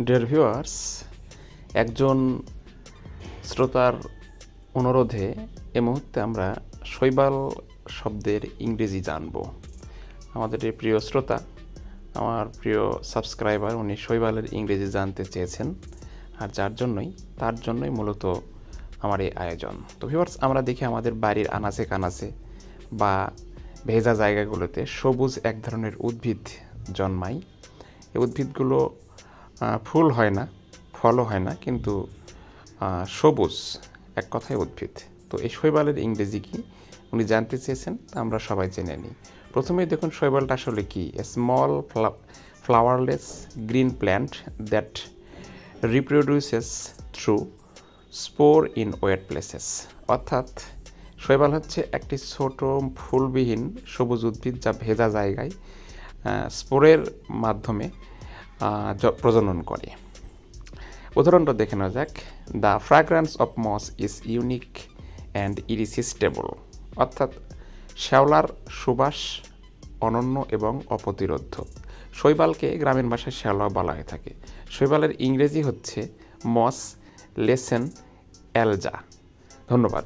Dear viewers একজন শ্রোতার অনুরোধে এ মুহূর্তে আমরা শৈবাল শব্দের ইংরেজি জানব। আমাদের এই প্রিয় শ্রোতা, আমার প্রিয় সাবস্ক্রাইবার, উনি শৈবালের ইংরেজি জানতে চেয়েছেন আর যার জন্যই, তার জন্যই মূলত আমার এই আয়োজন। তো ভিউয়ার্স আমরা দেখি আমাদের বাড়ির আনাচে কানাচে বা ভেজা জায়গাগুলোতে সবুজ এক ধরনের উদ্ভিদ জন্মায়। এই উদ্ভিদগুলো ফুল হয় না, ফলও হয় না, কিন্তু সবুজ, এক কথায় উদ্ভিদ। তো এই শৈবালের ইংরেজি কি? উনি জানতে চেয়েছেন, তা আমরা সবাই জেনে নিই। প্রথমেই দেখুন শৈবালটা আসলে কি? Small flowerless green plant that reproduces through spore in wet places অর্থাৎ, শৈবাল হচ্ছে একটি ছোট, ফুলবিহীন, সবুজ উদ্ভিদ যা ভেজা জায়গায় স্পোরের মাধ্যমে প্রজনন করে। উদাহরণটা দেখে নেওয়া যাক। The fragrance of moss is unique and irresistible অর্থাৎ, শ্যাওলার সুবাস অনন্য এবং অপ্রতিরোধ্য। শৈবালকে গ্রামীণ ভাষায় শ্যাওলা বলা হয়ে থাকে। শৈবালের ইংরেজি হচ্ছে মস লেসেন অ্যালজা ধন্যবাদ।